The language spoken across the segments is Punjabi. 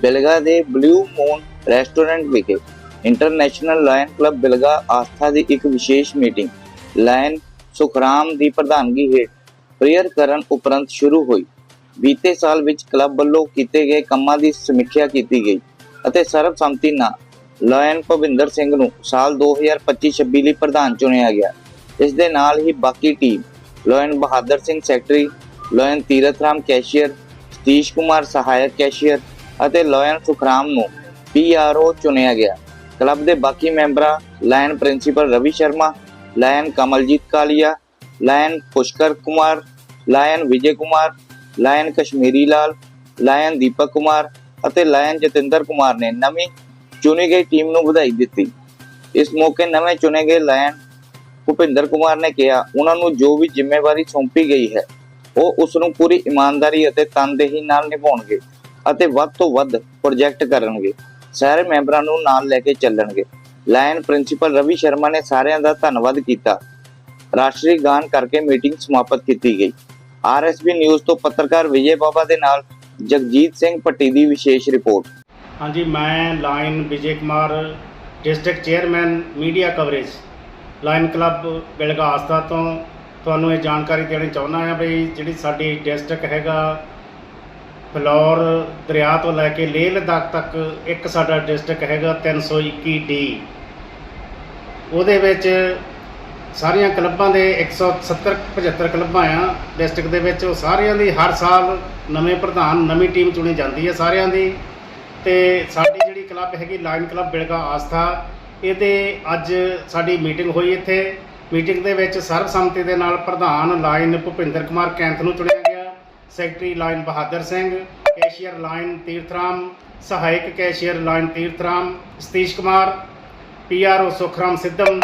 ਬਿਲਗਾ ਦੇ ਬਲੂ ਮੂਨ ਰੈਸਟੋਰੈਂਟ ਵਿਖੇ international lion club Bilga Aastha ਦੀ ਇੱਕ ਵਿਸ਼ੇਸ਼ ਮੀਟਿੰਗ, ਲਾਇਨ ਸੁਖਰਾਮ ਦੀ ਪ੍ਰਧਾਨਗੀ ਹੇਠ ਪ੍ਰੇਅਰ ਕਰਨ ਉਪਰੰਤ ਸ਼ੁਰੂ ਹੋਈ। ਬੀਤੇ ਸਾਲ ਵਿੱਚ ਕਲੱਬ ਵੱਲੋਂ ਕੀਤੇ ਗਏ ਕੰਮਾਂ ਦੀ ਸਮੀਖਿਆ ਕੀਤੀ ਗਈ ਅਤੇ ਸਰਬਸੰਮਤੀ ਨਾਲ ਲਾਇਨ ਭਵਿੰਦਰ ਸਿੰਘ ਨੂੰ ਸਾਲ 2025-26 ਲਈ ਪ੍ਰਧਾਨ ਚੁਣਿਆ ਗਿਆ। ਇਸ ਦੇ ਨਾਲ ਹੀ ਬਾਕੀ team, lion Bahadur Singh secretary, lion Tirath Ram cashier, Satish Kumar ਸਹਾਇਕ ਕੈਸ਼ੀਅਰ ਅਤੇ ਲਾਇਨ ਸੁਖਰਾਮ ਨੂੰ ਪੀਆਰਓ ਚੁਣਿਆ ਗਿਆ। ਕਲੱਬ ਦੇ ਬਾਕੀ ਮੈਂਬਰਾਂ, lion principal Ravi Sharma, lion Kamaljit Kalia, lion Pushkar Kumar, lion Vijay Kumar, lion Kashmiri Lal, lion Deepak Kumar ਅਤੇ ਲਾਇਨ ਜਤਿੰਦਰ ਕੁਮਾਰ ਨੇ ਨਵੀਂ ਚੁਣੀ ਗਈ ਟੀਮ ਨੂੰ ਵਧਾਈ ਦਿੱਤੀ। ਇਸ ਮੌਕੇ ਨਵੇਂ ਚੁਣੇ ਗਏ ਲਾਇਨ ਭੁਪਿੰਦਰ ਕੁਮਾਰ ਨੇ ਕਿਹਾ, ਉਹਨਾਂ ਨੂੰ ਜੋ ਵੀ ਜ਼ਿੰਮੇਵਾਰੀ ਸੌਂਪੀ ਗਈ ਹੈ, ਉਹ ਉਸ ਨੂੰ ਪੂਰੀ ਇਮਾਨਦਾਰੀ ਅਤੇ ਤਨਦੇਹੀ ਨਾਲ ਨਿਭਾਉਣਗੇ। ਅਤੇ ਵੱਧ ਤੋਂ ਵੱਧ ਪ੍ਰੋਜੈਕਟ ਕਰਨਗੇ। ਸਾਰੇ ਮੈਂਬਰਾਂ ਨੂੰ ਨਾਲ ਲੈ ਕੇ ਚੱਲਣਗੇ। ਲਾਇਨ ਪ੍ਰਿੰਸੀਪਲ ਰਵੀ ਸ਼ਰਮਾ ਨੇ ਸਾਰਿਆਂ ਦਾ ਧੰਨਵਾਦ ਕੀਤਾ। ਰਾਸ਼ਟਰੀ ਗਾਨ ਕਰਕੇ ਮੀਟਿੰਗ ਸਮਾਪਤ ਕੀਤੀ ਗਈ। ਆਰਐਸਬੀ ਨਿਊਜ਼ ਤੋਂ ਪੱਤਰਕਾਰ ਵਿਜੇ ਬਾਬਾ ਦੇ ਨਾਲ ਜਗਜੀਤ ਸਿੰਘ ਪੱਟੀ ਦੀ ਵਿਸ਼ੇਸ਼ ਰਿਪੋਰਟ। ਹਾਂਜੀ, ਮੈਂ lion Vijay Kumar district chairman media coverage lion club Bilga Aastha ਤੋਂ ਤੁਹਾਨੂੰ ਇਹ ਜਾਣਕਾਰੀ ਦੇਣੀ ਚਾਹੁੰਦਾ ਹਾਂ ਵੀ ਜਿਹੜੀ ਸਾਡੀ ਡਿਸਟ੍ਰਿਕਟ ਹੈਗਾ ਫਲੋਰ ਦਰਿਆ ਤੋਂ ਲੈ ਕੇ ਲੇਹ ਲਦਾਖ ਤੱਕ ਇੱਕ ਸਾਡਾ ਡਿਸਟ੍ਰਿਕਟ ਹੈਗਾ 321 ਡੀ। ਉਹਦੇ ਵਿੱਚ ਸਾਰੀਆਂ ਕਲੱਬਾਂ ਦੇ 170 75 ਕਲੱਬਾਂ ਆ ਡਿਸਟ੍ਰਿਕਟ ਦੇ ਵਿੱਚ। ਉਹ ਸਾਰਿਆਂ ਦੀ ਹਰ ਸਾਲ ਨਵੇਂ ਪ੍ਰਧਾਨ, ਨਵੀਂ ਟੀਮ ਚੁਣੀ ਜਾਂਦੀ ਹੈ ਸਾਰਿਆਂ ਦੀ। ਤੇ ਸਾਡੀ ਜਿਹੜੀ ਕਲੱਬ ਹੈਗੀ ਲਾਇਨ ਕਲੱਬ ਬਿਲਗਾ ਆਸਥਾ, ਇਹਦੇ ਅੱਜ ਸਾਡੀ ਮੀਟਿੰਗ ਹੋਈ ਇੱਥੇ। ਮੀਟਿੰਗ ਦੇ ਵਿੱਚ ਸਰਬਸੰਮਤੀ ਦੇ ਨਾਲ ਪ੍ਰਧਾਨ ਲਾਇਨ ਭੁਪਿੰਦਰ ਕੁਮਾਰ ਕੈਂਥ ਨੂੰ ਚੁਣਿਆ secretary lion Bahadur Singh, cashier lion Tirathram, ਸਹਾਇਕ cashier lion Tirathram Satish Kumar PRO Sukhram Siddham.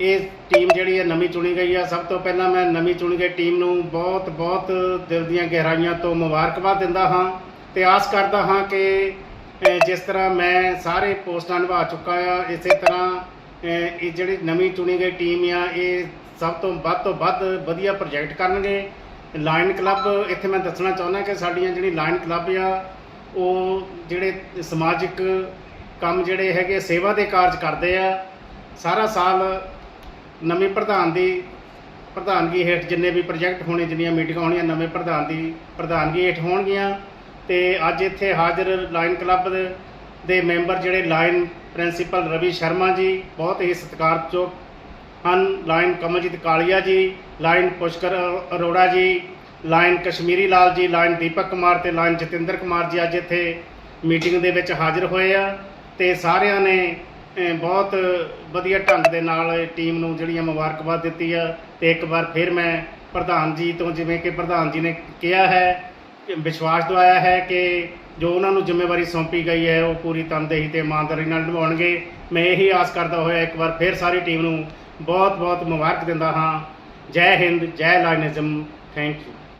ਇਹ ਟੀਮ ਜਿਹੜੀ ਹੈ ਨਵੀਂ ਚੁਣੀ ਗਈ ਆ। ਸਭ ਤੋਂ ਪਹਿਲਾਂ ਮੈਂ ਨਵੀਂ ਚੁਣੀ ਗਈ ਟੀਮ ਨੂੰ ਬਹੁਤ ਬਹੁਤ ਦਿਲ ਦੀਆਂ ਗਹਿਰਾਈਆਂ ਤੋਂ ਮੁਬਾਰਕਬਾਦ ਦਿੰਦਾ ਹਾਂ ਤੇ ਆਸ ਕਰਦਾ ਹਾਂ ਕਿ ਜਿਸ ਤਰ੍ਹਾਂ ਮੈਂ ਸਾਰੇ ਪੋਸਟਾਂ ਨਿਭਾ ਚੁੱਕਾ ਆ, ਇਸੇ ਤਰ੍ਹਾਂ ਇਹ ਜਿਹੜੀ ਨਵੀਂ ਚੁਣੀ ਗਈ ਟੀਮ ਆ, ਇਹ ਸਭ ਤੋਂ ਵੱਧ ਤੋਂ ਵੱਧ ਵਧੀਆ ਪ੍ਰੋਜੈਕਟ ਕਰਨਗੇ। ਲਾਇਨ ਕਲੱਬ ਇੱਥੇ ਮੈਂ ਦੱਸਣਾ ਚਾਹੁੰਦਾ ਕਿ ਸਾਡੀਆਂ ਜਿਹੜੀ ਲਾਇਨ ਕਲੱਬ ਆ, ਉਹ ਜਿਹੜੇ ਸਮਾਜਿਕ ਕੰਮ ਜਿਹੜੇ ਹੈਗੇ, ਸੇਵਾ ਦੇ ਕਾਰਜ ਕਰਦੇ ਆ, ਸਾਰਾ ਸਾਲ ਨਵੇਂ ਪ੍ਰਧਾਨ ਦੀ ਪ੍ਰਧਾਨਗੀ ਹੇਠ ਜਿੰਨੇ ਵੀ ਪ੍ਰੋਜੈਕਟ ਹੋਣੇ, ਜਿੰਨੀਆਂ ਮੀਟਿੰਗਾਂ ਹੋਣੀਆਂ, ਨਵੇਂ ਪ੍ਰਧਾਨ ਦੀ ਪ੍ਰਧਾਨਗੀ ਹੇਠ ਹੋਣਗੀਆਂ। ਤੇ ਅੱਜ ਇੱਥੇ ਹਾਜ਼ਰ ਲਾਇਨ ਕਲੱਬ ਦੇ- ਦੇ ਮੈਂਬਰ ਜਿਹੜੇ ਲਾਇਨ ਪ੍ਰਿੰਸੀਪਲ ਰਵੀ ਸ਼ਰਮਾ ਜੀ, ਬਹੁਤ ਹੀ ਸਤਿਕਾਰਯੋਗ ਹਨ। ਲਾਇਨ ਕਮਲਜੀਤ ਕਾਲੀਆ ਜੀ, line Pushkar Arora ji, line Kashmiri Lal ji, line Deepak Kumar ਤੇ ਲਾਇਨ ਜਤਿੰਦਰ ਕੁਮਾਰ ਜੀ ਅੱਜ ਇੱਥੇ ਮੀਟਿੰਗ ਦੇ ਵਿੱਚ ਹਾਜ਼ਰ ਹੋਏ ਆ ਤੇ ਸਾਰਿਆਂ ਨੇ ਬਹੁਤ ਵਧੀਆ ਢੰਗ ਦੇ ਨਾਲ ਟੀਮ ਨੂੰ ਜਿਹੜੀਆਂ ਮੁਬਾਰਕਬਾਦ ਦਿੱਤੀ ਆ ਤੇ ਇੱਕ ਵਾਰ ਫਿਰ ਮੈਂ ਪ੍ਰਧਾਨ ਜੀ ਤੋਂ ਜਿਵੇਂ ਕਿ ਪ੍ਰਧਾਨ ਜੀ ਨੇ ਕਿਹਾ ਹੈ ਵਿਸ਼ਵਾਸ ਦਵਾਇਆ ਹੈ ਕਿ ਜੋ ਉਹਨਾਂ ਨੂੰ ਜ਼ਿੰਮੇਵਾਰੀ ਸੌਂਪੀ ਗਈ ਹੈ, ਉਹ ਪੂਰੀ ਤਨਦੇਹੀ ਤੇ ਇਮਾਨਦਾਰੀ ਨਾਲ ਨਿਭਾਉਣਗੇ। ਮੈਂ ਇਹੀ ਆਸ ਕਰਦਾ ਹੋਇਆ ਇੱਕ ਵਾਰ ਫਿਰ ਸਾਰੀ ਟੀਮ ਨੂੰ ਬਹੁਤ ਬਹੁਤ ਮੁਬਾਰਕ ਦਿੰਦਾ ਹਾਂ। ਜੈ ਹਿੰਦ ਜੈ ਲਾਇਨਿਜ਼ਮ ਥੈਂਕ ਯੂ